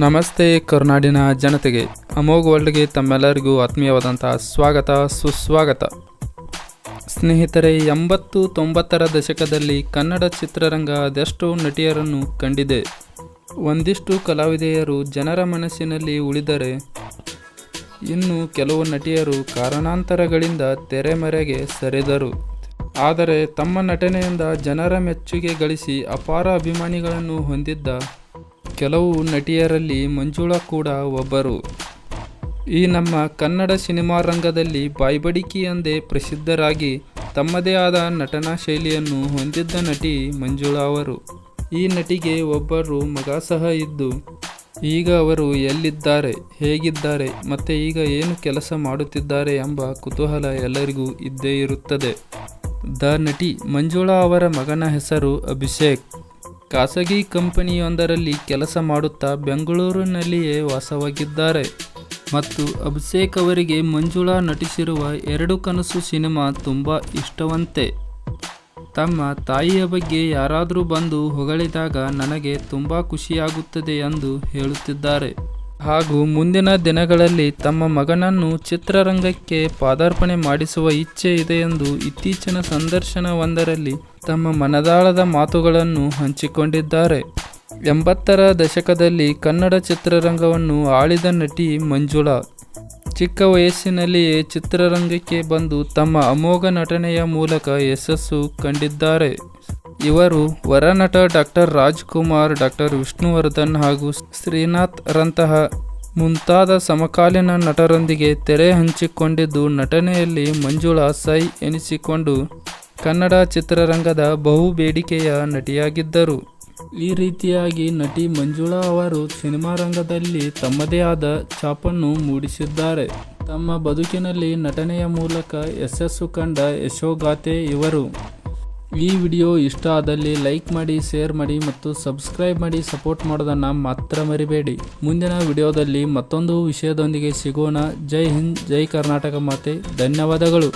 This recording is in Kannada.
ನಮಸ್ತೆ ಕರ್ನಾಡಿನ ಜನತೆಗೆ. ಅಮೋಘ್ ವರ್ಲ್ಡ್ಗೆ ತಮ್ಮೆಲ್ಲರಿಗೂ ಆತ್ಮೀಯವಾದಂಥ ಸ್ವಾಗತ, ಸುಸ್ವಾಗತ. ಸ್ನೇಹಿತರೆ ಎಂಬತ್ತು ತೊಂಬತ್ತರ ದಶಕದಲ್ಲಿ ಕನ್ನಡ ಚಿತ್ರರಂಗ ಅದೆಷ್ಟೋ ನಟಿಯರನ್ನು ಕಂಡಿದೆ. ಒಂದಿಷ್ಟು ಕಲಾವಿದೆಯರು ಜನರ ಮನಸ್ಸಿನಲ್ಲಿ ಉಳಿದರೆ ಇನ್ನು ಕೆಲವು ನಟಿಯರು ಕಾರಣಾಂತರಗಳಿಂದ ತೆರೆಮರೆಗೆ ಸರಿದರು. ಆದರೆ ತಮ್ಮ ನಟನೆಯಿಂದ ಜನರ ಮೆಚ್ಚುಗೆ ಗಳಿಸಿ ಅಪಾರ ಅಭಿಮಾನಿಗಳನ್ನು ಹೊಂದಿದ್ದ ಕೆಲವು ನಟಿಯರಲ್ಲಿ ಮಂಜುಳಾ ಕೂಡ ಒಬ್ಬರು. ಈ ನಮ್ಮ ಕನ್ನಡ ಸಿನಿಮಾ ರಂಗದಲ್ಲಿ ಬಾಯ್ಬಡಿಕಿ ಎಂದೇ ಪ್ರಸಿದ್ಧರಾಗಿ ತಮ್ಮದೇ ಆದ ನಟನಾ ಶೈಲಿಯನ್ನು ಹೊಂದಿದ್ದ ನಟಿ ಮಂಜುಳಾ ಅವರು. ಈ ನಟಿಗೆ ಒಬ್ಬರು ಮಗ ಸಹ ಇದ್ದು, ಈಗ ಅವರು ಎಲ್ಲಿದ್ದಾರೆ, ಹೇಗಿದ್ದಾರೆ, ಮತ್ತು ಈಗ ಏನು ಕೆಲಸ ಮಾಡುತ್ತಿದ್ದಾರೆ ಎಂಬ ಕುತೂಹಲ ಎಲ್ಲರಿಗೂ ಇದ್ದೇ ಇರುತ್ತದೆ. ದ ನಟಿ ಮಂಜುಳಾ ಅವರ ಮಗನ ಹೆಸರು ಅಭಿಷೇಕ್. ಖಾಸಗಿ ಕಂಪನಿಯೊಂದರಲ್ಲಿ ಕೆಲಸ ಮಾಡುತ್ತಾ ಬೆಂಗಳೂರಿನಲ್ಲಿಯೇ ವಾಸವಾಗಿದ್ದಾರೆ. ಮತ್ತು ಅಭಿಷೇಕ್ ಅವರಿಗೆ ಮಂಜುಳಾ ನಟಿಸಿರುವ ಎರಡು ಕನಸು ಸಿನಿಮಾ ತುಂಬ ಇಷ್ಟವಂತೆ. ತಮ್ಮ ತಾಯಿಯ ಬಗ್ಗೆ ಯಾರಾದರೂ ಬಂದು ಹೊಗಳಿದಾಗ ನನಗೆ ತುಂಬ ಖುಷಿಯಾಗುತ್ತದೆ ಎಂದು ಹೇಳುತ್ತಿದ್ದಾರೆ. ಹಾಗೂ ಮುಂದಿನ ದಿನಗಳಲ್ಲಿ ತಮ್ಮ ಮಗನನ್ನು ಚಿತ್ರರಂಗಕ್ಕೆ ಪಾದಾರ್ಪಣೆ ಮಾಡಿಸುವ ಇಚ್ಛೆ ಇದೆ ಎಂದು ಇತ್ತೀಚಿನ ಸಂದರ್ಶನವೊಂದರಲ್ಲಿ ತಮ್ಮ ಮನದಾಳದ ಮಾತುಗಳನ್ನು ಹಂಚಿಕೊಂಡಿದ್ದಾರೆ. ಎಂಬತ್ತರ ದಶಕದಲ್ಲಿ ಕನ್ನಡ ಚಿತ್ರರಂಗವನ್ನು ಆಳಿದ ನಟಿ ಮಂಜುಳಾ. ಚಿಕ್ಕ ವಯಸ್ಸಿನಲ್ಲಿಯೇ ಚಿತ್ರರಂಗಕ್ಕೆ ಬಂದು ತಮ್ಮ ಅಮೋಘ ನಟನೆಯ ಮೂಲಕ ಯಶಸ್ಸು ಕಂಡಿದ್ದಾರೆ. ಇವರು ವರನಟ ಡಾಕ್ಟರ್ ರಾಜ್ಕುಮಾರ್, ಡಾಕ್ಟರ್ ವಿಷ್ಣುವರ್ಧನ್ ಹಾಗೂ ಶ್ರೀನಾಥ್ ರಂತಹ ಮುಂತಾದ ಸಮಕಾಲೀನ ನಟರೊಂದಿಗೆ ತೆರೆ ಹಂಚಿಕೊಂಡಿದ್ದು, ನಟನೆಯಲ್ಲಿ ಮಂಜುಳಾ ಸೈ ಎನಿಸಿಕೊಂಡು ಕನ್ನಡ ಚಿತ್ರರಂಗದ ಬಹು ಬೇಡಿಕೆಯ ನಟಿಯಾಗಿದ್ದರು. ಈ ರೀತಿಯಾಗಿ ನಟಿ ಮಂಜುಳಾ ಅವರು ಸಿನಿಮಾ ರಂಗದಲ್ಲಿ ತಮ್ಮದೇ ಆದ ಛಾಪನ್ನು ಮೂಡಿಸಿದ್ದಾರೆ. ತಮ್ಮ ಬದುಕಿನಲ್ಲಿ ನಟನೆಯ ಮೂಲಕ ಯಶಸ್ಸು ಕಂಡ ಯಶೋಗಾಥೆ ಇವರು. ಈ ವಿಡಿಯೋ ಇಷ್ಟ ಆದಲ್ಲಿ ಲೈಕ್ ಮಾಡಿ, ಶೇರ್ ಮಾಡಿ ಮತ್ತು ಸಬ್ಸ್ಕ್ರೈಬ್ ಮಾಡಿ ಸಪೋರ್ಟ್ ಮಾಡೋದನ್ನು ಮಾತ್ರ ಮರಿಬೇಡಿ. ಮುಂದಿನ ವಿಡಿಯೋದಲ್ಲಿ ಮತ್ತೊಂದು ವಿಷಯದೊಂದಿಗೆ ಸಿಗೋಣ. ಜೈ ಹಿಂದ್, ಜೈ ಕರ್ನಾಟಕ ಮಾತೆ. ಧನ್ಯವಾದಗಳು.